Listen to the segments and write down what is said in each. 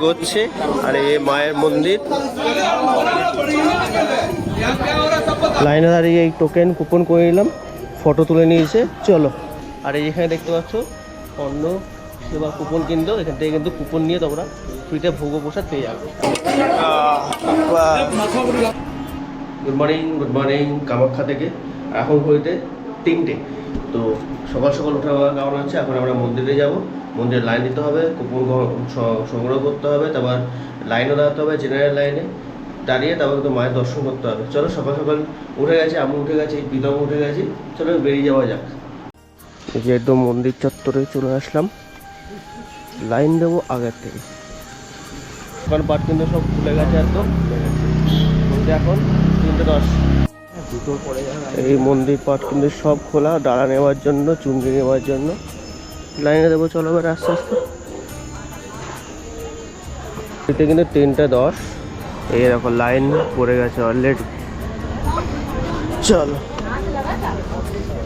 এগোচ্ছে আর এ মায়ের মন্দির। লাইনে দাঁড়িয়ে এই টোকেন কুপন করে নিলাম ফটো তুলে নিয়েছে, চলো। আর এই এখানে দেখতে পাচ্ছ অন্য সেবা কুপন কিনতো এখান থেকে কিন্তু কুপন নিয়ে তোমরা ফ্রিতে ভোগ প্রসাদ পেয়ে যাবে। Good morning good morning Kamakhya থেকে, এখন হইতে তিনটে। তো সকাল সকাল হওয়ার কারণ হচ্ছে, এখন আমরা মন্দিরে যাব। মন্দিরে লাইন দিতে হবে কুপন সংগ্রহ করতে হবে, তারপর লাইনও দাঁড়াতে হবে জেনারেল লাইনে দাঁড়িয়ে তারপর তো মায়ের দর্শন করতে হবে। চলো সকাল সকাল উঠে গেছে আমি উঠে গেছি বিদম উঠে গেছি, চলো বেরিয়ে যাওয়া যাক। এই যে একদম মন্দির চত্বরে চলে আসলাম। লাইন দেবো আগের থেকে। দোকান পাট কিন্তু সব খুলে গেছে একদম। এখন তিনটে দশ। এই মন্দির পাট কিন্তু সব খোলা ডালা নেওয়ার জন্য চুমকি নেওয়ার জন্য। লাইনে দেবো, চলো এবার আস্তে আস্তে। এতে কিন্তু তিনটে দশ। এই দেখো, লাইন পড়ে গেছে অলরেডি চলো।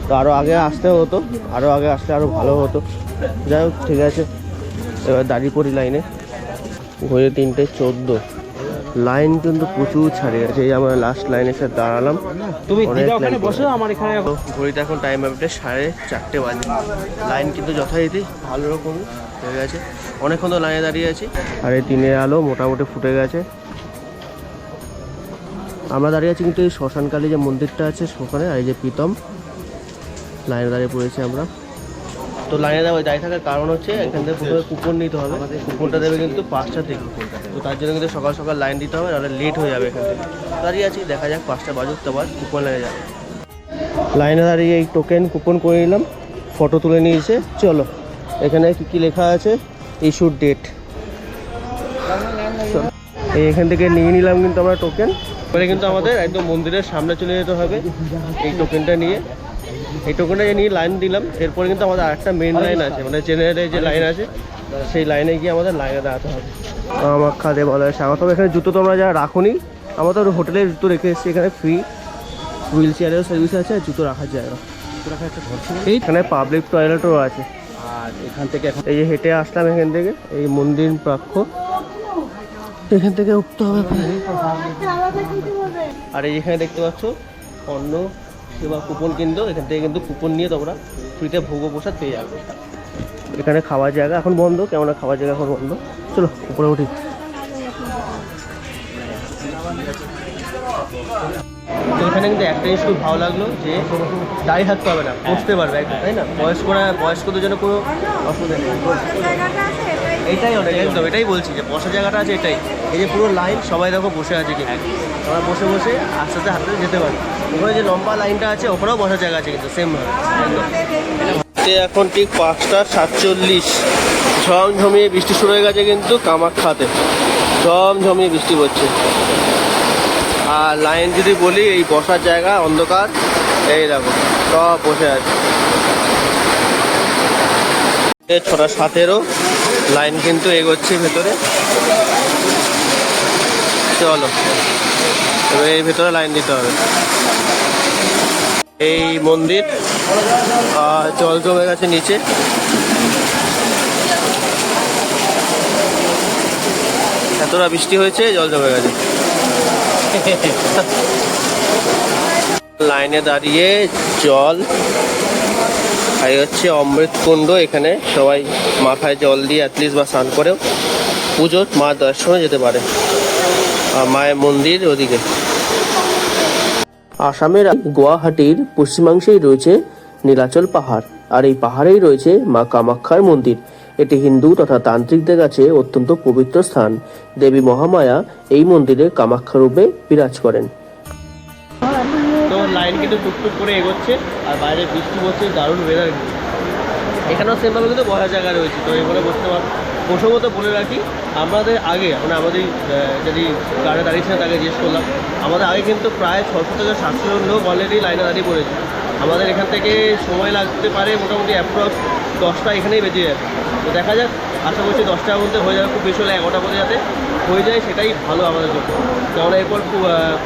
তো আরও আগে আসতে হতো আরও আগে আসলে আরও ভালো হতো। যাই হোক, ঠিক আছে। এবার দাঁড়িয়ে পড়ি লাইনে। ঘড়ি তিনটে চোদ্দ। লাইন কিন্তু প্রচুর ছাড়িয়ে গেছে এই আমরা লাস্ট লাইনে এসে দাঁড়ালাম। তুমি ওখানে বসো আমার এখানে ঘড়িতে এখন টাইম আপডেট সাড়ে চারটে বাজে। লাইন কিন্তু যথারীতি ভালো রকম হয়ে গেছে। অনেকক্ষণ তো লাইনে দাঁড়িয়ে আছি। আর এই দিনের আলো মোটামুটি ফুটে গেছে। আমরা দাঁড়িয়ে আছি কিন্তু এই শ্মশানকালী যে মন্দিরটা আছে সেখানে আর এই যে প্রীতম লাইনে দাঁড়িয়ে পড়েছি আমরা। তো লাইনে দাঁড়িয়ে দাঁড়িয়ে থাকার কারণ হচ্ছে এখান থেকে প্রথমে কুপন নিতে হবে। কুপনটা দেবে কিন্তু পাঁচটা থেকে। তো তার জন্য কিন্তু সকাল সকাল লাইন দিতে হবে, নাহলে লেট হয়ে যাবে এখান থেকে। দাঁড়িয়ে আছি, দেখা যাক পাঁচটা বাজুক তারপর কুপন লেগে যাবে। লাইনে দাঁড়িয়ে এই টোকেন কুপন করে নিলাম ফটো তুলে নিয়েছে। চলো, এখানে কি কি লেখা আছে? ইস্যুর ডেট এই এখান থেকে নিয়ে নিলাম কিন্তু আমরা টোকেন এবারে কিন্তু আমাদের একদম মন্দিরের সামনে চলে যেতে হবে, এই টোকেনটা নিয়ে। এই টোকেনটা নিয়ে লাইন দিলাম, এরপরে কিন্তু আমাদের আরেকটা মেন লাইন আছে মানে জেনারেলের যে লাইন আছে সেই লাইনে গিয়ে আমাদের লাইনে দাঁড়াতে হবে। আমার খাদে বলা হয় স্বাগত এখানে জুতো তোমরা যা রাখুনি আমরা তো হোটেলে জুতো রেখে এসেছি। এখানে ফ্রি হুইল চেয়ারেরও সার্ভিস আছে আর জুতো রাখার জায়গা এইখানে পাবলিক টয়লেটও আছে। আর এখান থেকে এখন এই যে হেঁটে আসলাম এখান থেকে এই মন্দির প্রাক্ষ। এখান থেকে উঠতে হবে। আর এই এখানে দেখতে পাচ্ছ অন্য সেবা কুপন কিনতো এখান থেকে কিন্তু কুপন নিয়ে তোমরা ফ্রিতে ভোগ প্রসাদ পেয়ে যাবে। এখানে খাওয়ার জায়গা এখন বন্ধ কেমন খাওয়ার জায়গা এখন বন্ধ। চলো উপরে উঠি। এখানে কিন্তু একটা জিনিস খুব ভালো লাগল যে দাঁড়িয়ে থাকতে হবে না বসতে পারবে একদম তাই না? বয়স্করা বয়স্কদের জন্য কোনো অসুবিধা নেই। এটাই অনেক একদম এটাই বলছি যে বসার জায়গাটা আছে এটাই। এই যে পুরো লাইন সবাই দেখো বসে আছে কিন্তু আমরা বসে বসে আস্তে আস্তে হাঁটতে যেতে পারি। ওখানে যে লম্বা লাইনটা আছে ওখানেও বসার জায়গা আছে কিন্তু সেম একদম। এখন ঠিক পাঁচটা সাতচল্লিশ। ঝমঝমিয়ে বৃষ্টি শুরু হয়ে গেছে কিন্তু কামাখ্যাতে। ঝমঝমিয়ে বৃষ্টি পড়ছে। আর লাইন যদি বলি, এই বসার জায়গা, অন্ধকার, এই দেখো, সব বসে আছে। ছটা সাতেরও লাইন কিন্তু এগোচ্ছে ভেতরে। চলো, এবার ভেতরে লাইন দিতে হবে। এই মন্দির। জল জমে গেছে নিচে। এতটা বৃষ্টি হয়েছে, জল জমে গেছে। লাইনে দাঁড়িয়ে জল। আর হচ্ছে অমৃতকুণ্ড, এখানে সবাই মাথায় জল দিয়ে অ্যাটলিস্ট বা স্নান করেও পুজোর মা দর্শনে যেতে পারে। আর মায়ের মন্দির ওদিকে। আসামের গুয়াহাটির পশ্চিমাংশেই রয়েছে নীলাচল পাহাড়, আর এই পাহাড়েই রয়েছে মা কামাখ্যার মন্দির। এটি হিন্দু তথা তান্ত্রিকদের কাছে অত্যন্ত পবিত্র স্থান। দেবী মহামায়া এই মন্দিরে কামাখ্যা রূপে বিরাজ করেন। তো লাইন কিন্তু টুকটুক করে এগোচ্ছে, আর বাইরে বৃষ্টি দারুণ এখানেও সেমভাবে কিন্তু বসার জায়গা রয়েছে, তো এখানে বসতে পারো প্রসঙ্গত বলে রাখি আমাদের আগে মানে আমাদের যদি গাড়ি দাঁড়িয়েছিলেন তাকে জিজ্ঞেস করলাম আমাদের আগে কিন্তু প্রায় ছশো থেকে সাতশো জন লোক অলরেডি লাইনে দাঁড়িয়ে পড়েছে। আমাদের এখান থেকে সময় লাগতে পারে মোটামুটি অ্যাপ্রক্স দশটা এখানেই বেঁচে যাবে। তো দেখা যাক আশা করছি দশটার মধ্যে হয়ে যাবে খুব বেশি হলে এগারোটার মধ্যে যাতে হয়ে যায় সেটাই ভালো আমাদের জন্য। কারণ এরপর কু- আহ,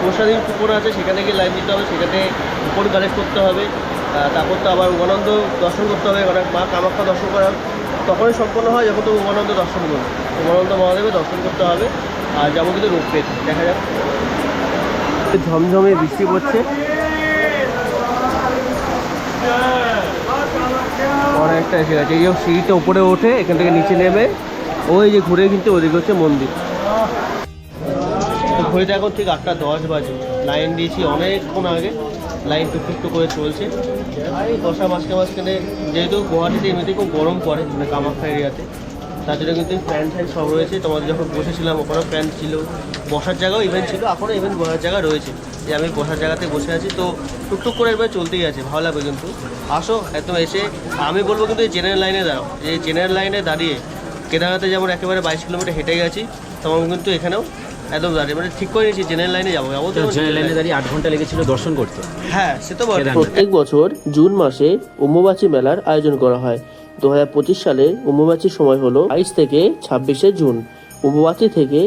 প্রসাদী কুপন আছে সেখানে গিয়ে লাইন দিতে হবে সেখানে কুপন কালেক্ট করতে হবে। তারপর তো আবার উমানন্দ দর্শন করতে হবে অনেক মা কামাখ্যা দর্শন করা তখনই সম্পন্ন হয় যখন তো উমানন্দ দর্শন করবে। উমানন্দ মহাদেবের দর্শন করতে হবে আর যাব কিন্তু রোপে দেখা যাক। ঝমঝমে বৃষ্টি পড়ছে। অনেকটা এসে গেছে। এই সিঁড়িটা উপরে ওঠে, এখান থেকে নিচে নেমে ওই যে ঘুরে কিন্তু ওদিকে হচ্ছে মন্দির। ঘড়িতে এখন ঠিক আটটা দশ বাজে। লাইন দিয়েছি অনেকক্ষণ আগে। লাইন টুক টুক করে চলছে। আর এই বসা মাঝখানে মাঝখানে যেহেতু গুয়াহাটিতে এমনিতেই খুব গরম পড়ে মানে কামাখ্যা এরিয়াতে, তার জন্য কিন্তু ফ্যান ফ্যান সব রয়েছে। তোমাদের যখন বসেছিলাম, ওখানেও ফ্যান ছিল। বসার জায়গাও ইভেন্ট ছিল, এখনও ইভেন্ট বসার জায়গা রয়েছে। যে আমি বসার জায়গাতে বসে আছি, তো টুকটুক করে এবার চলতেই আছে, ভালো লাগবে কিন্তু। আসো, একদম এসে, আমি বলব কিন্তু এই জেনারেল লাইনে দাঁড়াও। এই জেনারেল লাইনে দাঁড়িয়ে, কেদারনাথে যেমন একেবারে বাইশ কিলোমিটার হেঁটে গেছি তেমন কিন্তু এখানেও একদম দাঁড়িয়ে মানে ঠিক করে নিয়েছি জেনারেল লাইনে যাব। যাব জেনারেল লাইনে দাঁড়িয়ে আট ঘণ্টা লেগেছিল দর্শন করতে। হ্যাঁ সে তো। প্রত্যেক বছর জুন মাসে উম্মবাচী মেলার আয়োজন করা হয়। দু হাজার পঁচিশ সালে উম্মবাচীর সময় হলো বাইশ থেকে ছাব্বিশে জুন। উম্মবাচী থেকে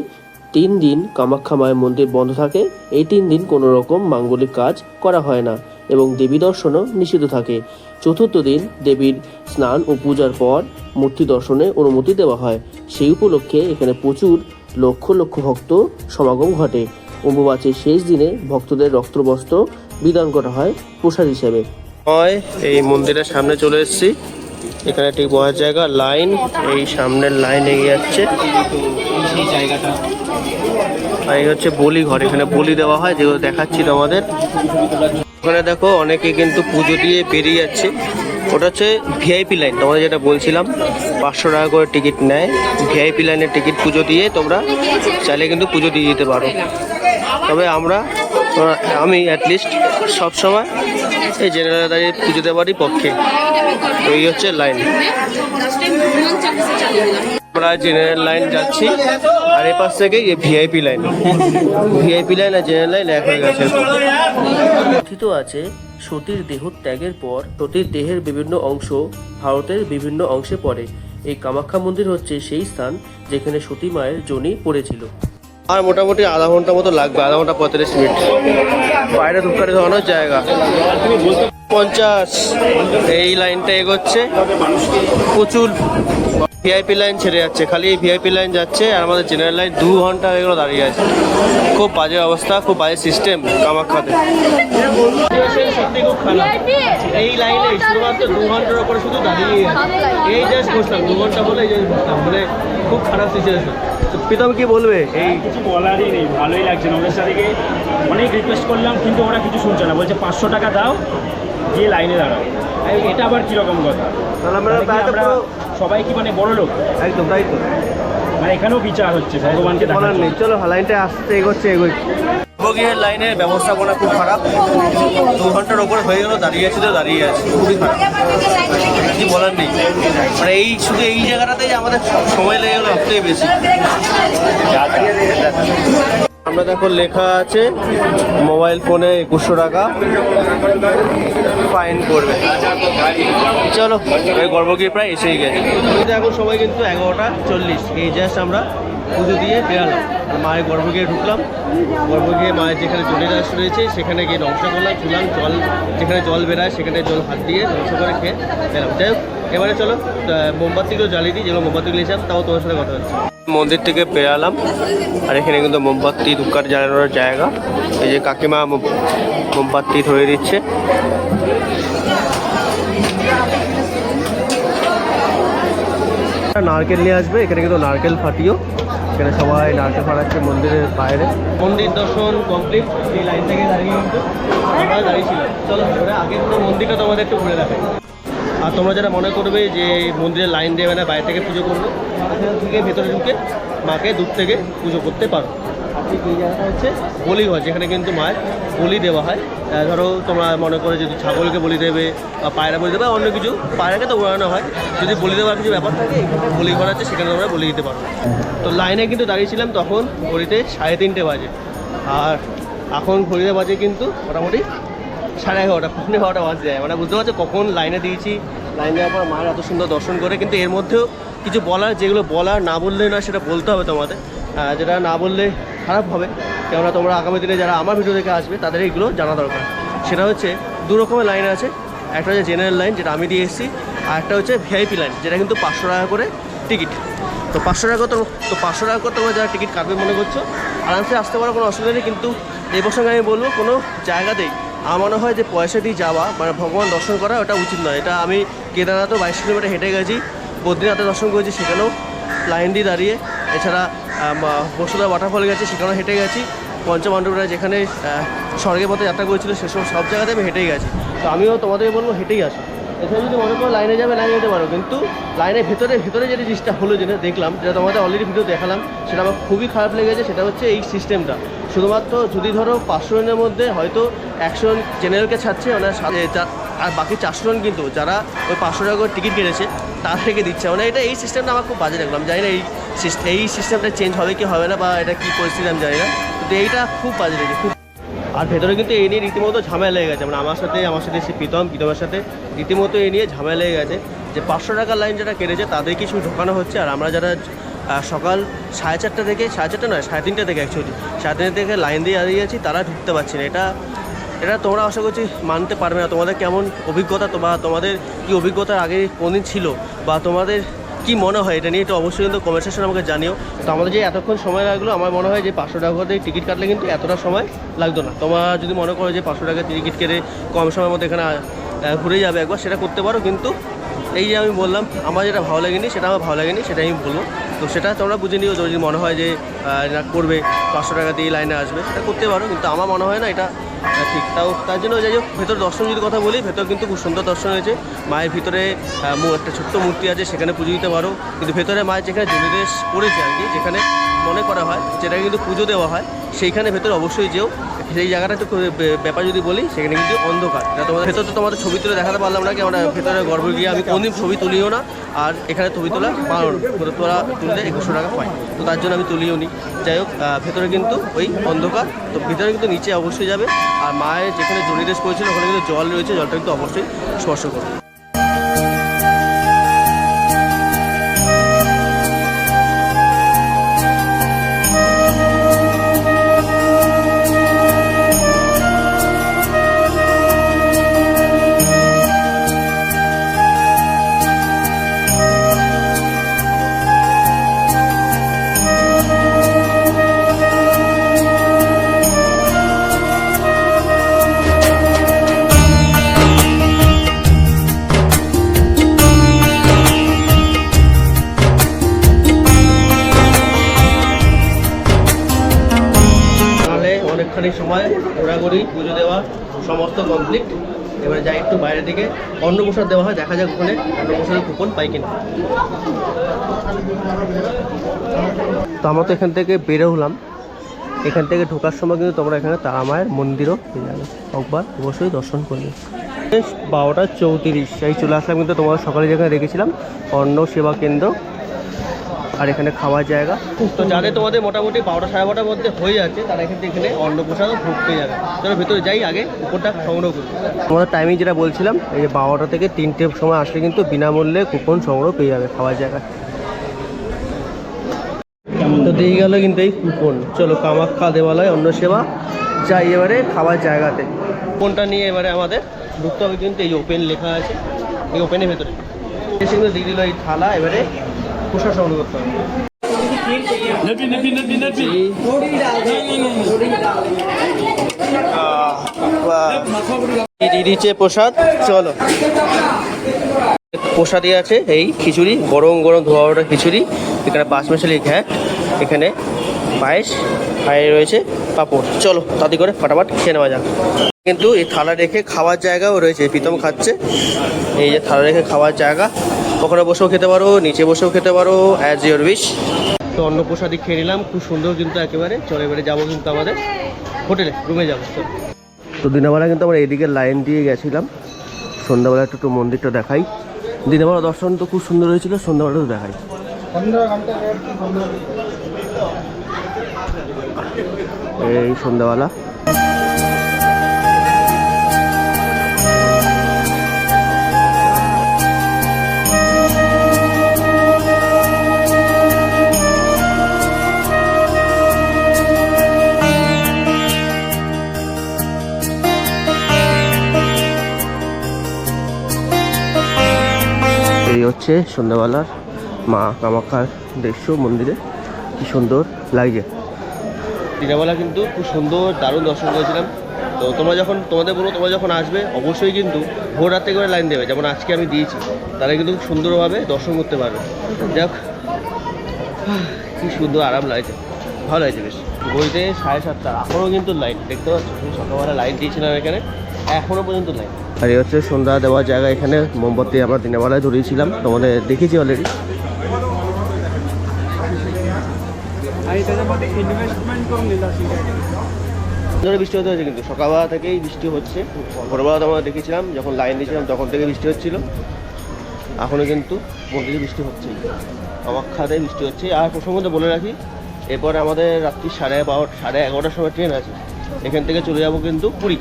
তিন দিন কামাখ্যা মায়ের মন্দির বন্ধ থাকে। এই তিন দিন কোনো রকম মাঙ্গলিক কাজ করা হয় না এবং দেবী দর্শনও নিষিদ্ধ থাকে। চতুর্থ দিন দেবীর স্নান ও পূজার পর মূর্তি দর্শনে অনুমতি দেওয়া হয়। সেই উপলক্ষে এখানে প্রচুর লক্ষ লক্ষ ভক্ত সমাগম ঘটে। অম্বুবাচীর শেষ দিনে ভক্তদের রক্তবস্ত্র বিধান করা হয় প্রসাদ হিসেবে। হয়, এই মন্দিরের সামনে চলে এসেছি। এখানে ঠিক বসার জায়গা, লাইন। এই সামনের লাইন এগিয়ে যাচ্ছে। আর এই হচ্ছে বলি ঘর। এখানে বলি দেওয়া হয়, যেগুলো দেখাচ্ছি তোমাদের। ওখানে দেখো, অনেকে কিন্তু পুজো দিয়ে বেরিয়ে যাচ্ছে। ওটা হচ্ছে ভিআইপি লাইন তোমাদের যেটা বলছিলাম, পাঁচশো টাকা করে টিকিট নেয়। ভিআইপি লাইনের টিকিট পুজো দিয়ে তোমরা চাইলে কিন্তু পুজো দিয়ে দিতে পারো। তবে আমরা আমি অ্যাটলিস্ট সবসময় এই জেনারেল দাঁড়িয়ে পুজো দেওয়ারই পক্ষে। তো এই হচ্ছে লাইন আমরা জেনারেল লাইন যাচ্ছি, আর এ পাশ থেকে ভিআইপি লাইন ভিআইপি লাইন আর জেনারেল লাইন এক হয়ে গেছে। কথিত আছে, সতীর দেহ ত্যাগের পর সতীর দেহের বিভিন্ন অংশ ভারতের বিভিন্ন অংশে পড়ে। এই কামাখ্যা মন্দির হচ্ছে সেই স্থান যেখানে সতী মায়ের জনি পড়েছিল। আর মোটামুটি আধা ঘণ্টা মতো লাগবে, আধা ঘণ্টা পঁয়তাল্লিশ মিনিট। বাইরে ধূপকাঠি ধরানোর জায়গা। পঞ্চাশ, এই লাইনটা এগোচ্ছে। প্রচুর ভিআইপি লাইন ছেড়ে যাচ্ছে। খালি এই ভিআইপি লাইন যাচ্ছে আর আমাদের জেনারেল লাইন দু ঘণ্টা হয়ে গেল দাঁড়িয়ে আছে। খুব বাজে অবস্থা খুব বাজে সিস্টেম কামাখ্যাতে। সত্যি খুব খারাপ এই লাইনে শুধুমাত্র দু ঘণ্টার ওপরে শুধু দাঁড়িয়ে এই জাস্ট বসলাম দু ঘণ্টা বলে এই জাস্ট বসলাম। মানে খুব খারাপ সিচুয়েশন প্রীতম কি বলবে? এই কিছু বলারই নেই ভালোই লাগছে। না ওদের সাথে অনেক রিকোয়েস্ট করলাম কিন্তু ওরা কিছু শুনছে না। বলছে পাঁচশো টাকা দাও গিয়ে লাইনে এই এটা আবার কীরকম কথা? তাহলে আমরা সবাই কি মানে বড় লোক? একদম তাই তো। মানে এখানেও বিচার হচ্ছে ভগবানকে বলার দেখার নেই চলো লাইনটা আসতে এগোচ্ছে এগোচ্ছে। বগিয়ের লাইনের ব্যবস্থাপনা খুব খারাপ। দু ঘণ্টার ওপরে হয়ে গেল দাঁড়িয়ে আছে তো দাঁড়িয়ে আছে। খুবই খারাপ। কিছু বলার নেই। মানে এই শুধু এই জায়গাটাতেই আমাদের সময় লেগে গেলো সবথেকে বেশি। আমরা দেখো লেখা আছে, মোবাইল ফোনে একুশশো টাকা ফাইন করবে চলো, এই গর্ভগিরি প্রায় এসেই গেছে। এখন সময় কিন্তু এগারোটা চল্লিশ, এই জাস্ট আমরা পুজো দিয়ে বেরালাম মায়ের গর্ভগৃহে ঢুকলাম। গর্ভগৃহে মায়ের যেখানে জলের রাস রয়েছে, সেখানে গিয়ে ধ্বংস করলাম ঝুলাম জল, যেখানে জল বেরায়, সেখানে জল হাত দিয়ে ধ্বংস করে খেয়ে এলাম যাই হোক, এবারে চলো মোমবাতিগুলো জ্বালিয়ে দিই, যেগুলো মোমবাতিগুলো এসেছিলাম তাও তোমার সাথে কথা হচ্ছে। মন্দির থেকে বেরালাম আর এখানে কিন্তু মোমবাতি, ধূপকাঠ জ্বালানোর জায়গা। এই যে কাকিমা মোম- মোমবাতি ধরে দিচ্ছে। নারকেল নিয়ে আসবে। এখানে কিন্তু নারকেল ফাটিও। এখানে সবাই নারকেল ফাটাচ্ছে মন্দিরের বাইরে। মন্দির দর্শন কমপ্লিট এই লাইন থেকে দাঁড়িয়ে কিন্তু আমরা দাঁড়িয়েছিলাম চলো আগের পুরো মন্দিরটা তোমাদের একটু ঘুরে দেখাই। আর তোমরা যারা মনে করবে যে মন্দিরে লাইন দেবে না বাইরে থেকে পুজো করবে থেকে ভেতরে ঢুকে মাকে দূর থেকে পুজো করতে পারো। এই হচ্ছে বলি হয় যেখানে কিন্তু মায়ের বলি দেওয়া হয়। ধরো তোমরা মনে করে যদি ছাগলকে বলি দেবে বা পায়রা বলি দেবে অন্য কিছু, পায়রাকে তো উড়ানো হয়। যদি বলি দেওয়ার কিছু ব্যাপার থাকে বলি ঘর আছে, সেখানে তোমরা বলি দিতে পারো। তো লাইনে কিন্তু দাঁড়িয়েছিলাম তখন ঘড়িতে সাড়ে তিনটে বাজে। আর এখন ঘড়িতে বাজে কিন্তু মোটামুটি সাড়ে এগারোটা, পৌনে এগারোটা বাজে যায়। মানে বুঝতে পারছ কখন লাইনে দিয়েছি। লাইন দেওয়ার পর মায়ের এত সুন্দর দর্শন করে, কিন্তু এর মধ্যেও কিছু বলার, যেগুলো বলার না বললে না, সেটা বলতে হবে তোমাদের। যেটা না বললে খারাপ হবে। কেননা তোমরা আগামী দিনে যারা আমার ভিডিও দেখে আসবে, তাদের এগুলো জানা দরকার। সেটা হচ্ছে দু রকমের লাইন আছে। একটা হচ্ছে জেনারেল লাইন যেটা আমি দিয়ে এসেছি, আর একটা হচ্ছে ভিআইপি লাইন যেটা কিন্তু পাঁচশো টাকা করে টিকিট তো পাঁচশো টাকা তো তো পাঁচশো টাকা করে তোমরা যারা টিকিট কাটবে মনে করছ। আরামসে আসতে পারো, কোনো অসুবিধা নেই, কিন্তু এই প্রসঙ্গে আমি বলব, কোনো জায়গাতেই আমার মনে হয় যে পয়সা দিয়ে যাওয়া মানে ভগবান দর্শন করা ওটা উচিত নয়। এটা আমি কেদারনাথও বাইশ কিলোমিটার হেঁটে গেছি, বদ্রীনাথে দর্শন করেছি, সেখানেও লাইন দিয়ে দাঁড়িয়ে। এছাড়া বসুধা ওয়াটারফল গেছি, সেখানেও হেঁটে গেছি। পঞ্চমান্ডবরা যেখানে স্বর্গের পথে যাত্রা করেছিল, সেসব সব জায়গাতে আমি হেঁটেই গেছি। তো আমিও তোমাদের বলব হেঁটেই আসো। এছাড়া যদি মনে করো লাইনে যাবে লাইনে যেতে পারো। কিন্তু লাইনের ভেতরে ভেতরে যে জিনিসটা হলো যেটা দেখলাম, যেটা তোমাদের অলরেডি ভিডিও দেখালাম, সেটা আমার খুবই খারাপ লেগেছে, সেটা হচ্ছে এই সিস্টেমটা শুধুমাত্র যদি ধরো পাঁচশো জনের মধ্যে হয়তো একশো জন জেনারেলকে ছাড়ছে মানে সাথে যা- আর বাকি চারশো জন কিন্তু, যারা ওই পাঁচশো টাকা করে টিকিট কেটেছে, তার থেকে দিচ্ছে। মানে এটা এই সিস্টেমটা আমার খুব বাজে লাগলাম জানি না এই এই সিস্টেমটা চেঞ্জ হবে কি হবে না, বা এটা কী পরিস্থিতি আমি জানি না। কিন্তু এইটা খুব বাজে লেগেছে, খুব আর ভেতরে কিন্তু এই নিয়ে রীতিমতো ঝামেলা লেগে গেছে। মানে আমার সাথে আমার সাথে সে প্রীতম, প্রীতমের সাথে রীতিমতো এই নিয়ে ঝামেলা লেগে গেছে যে পাঁচশো টাকার লাইন যারা কেটেছে তাদের কিছু ঢোকানো হচ্ছে। আর আমরা যারা সকাল সাড়ে চারটা থেকে, সাড়ে চারটা নয়, সাড়ে তিনটা থেকে অ্যাকচুয়ালি সাড়ে তিনটা থেকে লাইন দিয়ে দাঁড়িয়ে আছি, তারা ঢুকতে পারছে না। এটা এটা তোমরা আশা করছি মানতে পারবে না। তোমাদের কেমন অভিজ্ঞতা তো বা তোমাদের কি অভিজ্ঞতা আগে কোনদিন ছিল? বা তোমাদের কি মনে হয় এটা নিয়ে একটু অবশ্যই কিন্তু কমেন্ট আমাকে জানিও। তো আমাদের যে এতক্ষণ সময় লাগল, আমার মনে হয় যে পাঁচশো টাকা করে টিকিট কাটলে কিন্তু এতটা সময় লাগতো না। তোমার যদি মনে করো যে পাঁচশো টাকা টিকিট কেটে কম সময়ের মধ্যে এখানে ঘুরে যাবে একবার, সেটা করতে পারো। কিন্তু এই যে আমি বললাম, আমার যেটা ভালো লাগেনি, সেটা আমার ভালো লাগেনি সেটা আমি বলব। তো সেটা তোমরা বুঝে নিও, যদি মনে হয় যে এরা করবে, পাঁচশো টাকা দিয়ে লাইনে আসবে, সেটা করতে পারো। কিন্তু আমার মনে হয় না এটা ঠিক, তাও তার জন্য যাই হোক, ভেতর দর্শন যদি কথা বলি, ভেতর কিন্তু খুব সুন্দর দর্শন হয়েছে। মায়ের ভিতরে একটা ছোট্ট মূর্তি আছে, সেখানে পুজো দিতে পারো। কিন্তু ভেতরে মায়ের যেখানে জমিদেশ করেছে আর কি, যেখানে মনে করা হয় যেটা কিন্তু পুজো দেওয়া হয়, সেইখানে ভেতরে অবশ্যই যেও। সেই জায়গাটা একটু ব্যাপার যদি বলি, সেখানে কিন্তু অন্ধকার। এটা তোমাদের ভেতরে তো তোমাদের ছবি তুলে দেখাতে পারলাম না কি আমরা ভেতরে গর্ব গিয়ে আমি কোনদিন ছবি তুলিও না, আর এখানে ছবি তোলা বারণ তোলা তুললে একুশশো টাকা পাই তো তার জন্য আমি তুলিও নি। যাই হোক ভেতরে কিন্তু ওই অন্ধকার, তো ভেতরে কিন্তু নিচে অবশ্যই যাবে। আর মায়ের যেখানে জনিদেশ করেছিল, ওখানে কিন্তু জল রয়েছে, জলটা কিন্তু অবশ্যই স্পর্শ করবে। অন্নপ্রসাদ দেওয়া হয়, দেখা যাক ওখানে অন্নপ্রসাদের কুপন পাই কিনা। তো আমরা তো এখান থেকে বেরো হলাম। এখান থেকে ঢোকার সময় কিন্তু তোমরা এখানে তারা মায়ের মন্দিরও পেয়ে যাবে। একবার অবশ্যই দর্শন করবে। বারোটা চৌত্রিশ, এই চলে আসলাম কিন্তু তোমার সকালে যেখানে রেখেছিলাম অন্ন সেবা কেন্দ্র। আর এখানে খাওয়ার জায়গা। তো যাদের তোমাদের মোটামুটি বারোটা সাড়ে বারোটার মধ্যে হয়ে যাচ্ছে তারা এখান থেকে এখানে অন্নপ্রসাদও ভোগ পেয়ে যাবে। চলো ভেতরে যাই আগে কুপনটা সংগ্রহ করি। তোমাদের টাইমিং যেটা বলছিলাম এই যে বারোটা থেকে তিনটের সময় আসলে কিন্তু বিনামূল্যে কুপন সংগ্রহ পেয়ে যাবে খাওয়ার জায়গা। তো দিয়ে গেল কিন্তু এই কুপন চলো কামাখ্যা দেওয়ালয় অন্ন সেবা যাই এবারে খাওয়ার জায়গাতে। কুপনটা নিয়ে এবারে আমাদের ঢুকতে হবে কিন্তু এই ওপেন লেখা আছে এই ওপেনের ভেতরে। এসে কিন্তু দিয়ে দিল এই থালা এবারে করতে হবে দিচ্ছে প্রসাদ চলো। প্রসাদই আছে এই খিচুড়ি গরম গরম ধোয়া ওটা খিচুড়ি এখানে বাসমশালি ঘ্যাট। এখানে পায়েস আর রয়েছে, পাঁপড়। চলো তাতে করে ফাটাফাট খেয়ে নেওয়া যাক। কিন্তু এই থালা রেখে খাওয়ার জায়গাও রয়েছে, প্রীতম খাচ্ছে। এই যে থালা রেখে খাওয়ার জায়গা, ওখানে বসেও খেতে পারো, নিচে বসেও খেতে পারো অ্যাজ ইউর উইশ তো অন্য প্রসাদই খেয়ে নিলাম, খুব সুন্দর কিন্তু একেবারে। চলো, এবারে যাব কিন্তু আমাদের হোটেলে রুমে যাব তো দিনবেলা কিন্তু আমরা এদিকে লাইন দিয়ে গেছিলাম। সন্ধ্যাবেলা একটু মন্দিরটা দেখাই। দিনের বেলা দর্শন তো খুব সুন্দর হয়েছিল সন্ধ্যাবেলা তো দেখাই। এই সন্ধ্যাবেলা। এই হচ্ছে সন্ধ্যাবেলার মা কামাখ্যার দৃশ্য মন্দিরে। কি সুন্দর লাগছে দিনেবেলা কিন্তু খুব সুন্দর দারুণ দর্শন করেছিলাম। তো তোমরা যখন তোমাদের বলব তোমরা যখন আসবে অবশ্যই কিন্তু ভোর রাতে করে লাইন দেবে। যেমন আজকে আমি দিয়েছি তারা কিন্তু খুব সুন্দরভাবে দর্শন করতে পারবে। যাক কি সুন্দর আরাম লাগছে। ভালো লাগছে বেশ। বইতে সাড়ে সাতটা এখনও কিন্তু লাইন দেখতে পাচ্ছ? সকালবেলা লাইন দিয়েছিলাম এখানে এখনও পর্যন্ত লাইন। আর এই হচ্ছে সন্ধ্যা দেওয়ার জায়গা এখানে মোমবাতি আমরা দিনের বেলায় ধরিয়েছিলাম তোমাদের দেখেছি অলরেডি বৃষ্টি হতে হয়েছে কিন্তু সকালবেলা থেকেই বৃষ্টি হচ্ছে। ভোরবেলা তো আমরা দেখেছিলাম, যখন লাইন দিয়েছিলাম তখন থেকে বৃষ্টি হচ্ছিল। এখনও কিন্তু মন্দিরে বৃষ্টি হচ্ছে কামাখ্যাতে বৃষ্টি হচ্ছে। আর প্রসঙ্গত বলে রাখি, এরপরে আমাদের রাত্রি সাড়ে বারো সাড়ে এগারোটার সময় ট্রেন আছে। এখান থেকে চলে যাব কিন্তু পুরী।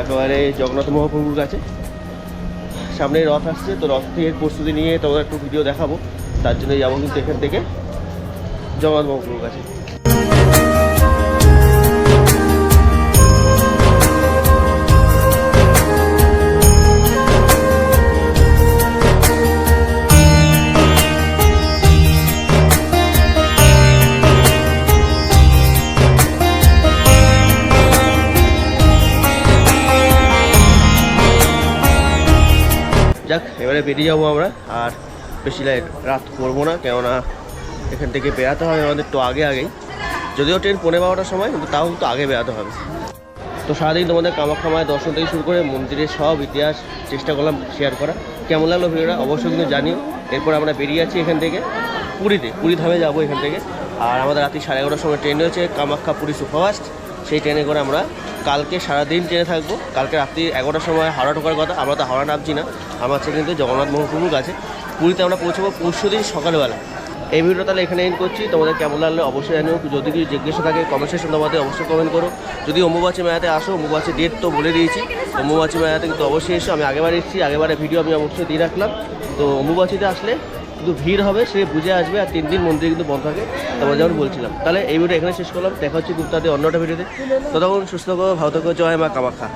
একেবারে জগন্নাথ মহাপ্রভুর কাছে। সামনে রথ আসছে, তো রথ থেকে প্রস্তুতি নিয়ে তোমাদের একটু ভিডিও দেখাবো। তার জন্য যাব কিন্তু এখান থেকে। মহাপ্রভুর কাছে। যাক এবারে বেরিয়ে যাব আমরা আর বেশি রাত করব না কেননা এখান থেকে বেরাতে হবে আমাদের একটু আগে আগেই। যদিও ট্রেন পনেরো বারোটার সময়, কিন্তু তাও কিন্তু আগে বেরাতে হবে। তো সারাদিন তোমাদের কামাখ্যা মায়ের দর্শন থেকে শুরু করে মন্দিরের সব ইতিহাস চেষ্টা করলাম শেয়ার করা। কেমন লাগল ভিডিওটা অবশ্যই কিন্তু জানিও। এরপর আমরা বেরিয়ে যাচ্ছি এখান থেকে পুরীতে। পুরী ধামে যাব এখান থেকে। আর আমাদের রাত্রি সাড়ে এগারোটার সময় ট্রেন রয়েছে কামাখ্যা পুরী সুপারফাস্ট। সেই ট্রেনে করে আমরা কালকে সারাদিন ট্রেনে থাকব। কালকে রাত্রি এগারোটার সময় হাওড়া ঢোকার কথা, আমরা তো হাওড়া নামছি না। আমার হচ্ছে কিন্তু জগন্নাথ মহাপ্রভুর কাছে। পুরীতে আমরা পৌঁছবো পরশু দিন সকালবেলা। এই ভিডিওটা তাহলে এখানে এন্ড করছি। তোমাদের কেমন লাগল অবশ্যই জানিও। যদি কিছু জিজ্ঞাসা থাকে কমেন্ট সেকশন তোমাদের অবশ্যই কমেন্ট করো। যদি অম্বুবাচী মেলাতে আসো, অম্বুবাচী ডেট তো বলে দিয়েছি। অম্বুবাচী মেলাতে কিন্তু অবশ্যই এসো। আমি আগেবার এসেছি আগেবারে ভিডিও আমি অবশ্যই দিয়ে রাখলাম। তো অম্বুবাচীতে আসলে কিন্তু ভিড় হবে, সে বুঝে আসবে আর তিন দিন মন্দির কিন্তু বন্ধ থাকে। তারপর যেমন বলছিলাম। তাহলে এই ভিডিও এখানে শেষ করলাম। দেখা হচ্ছে গুপ্তাদের অন্যটা ভিডিওতে ততক্ষণ সুস্থ করো ভালো থাকো। জয় মা কামাখ্যা।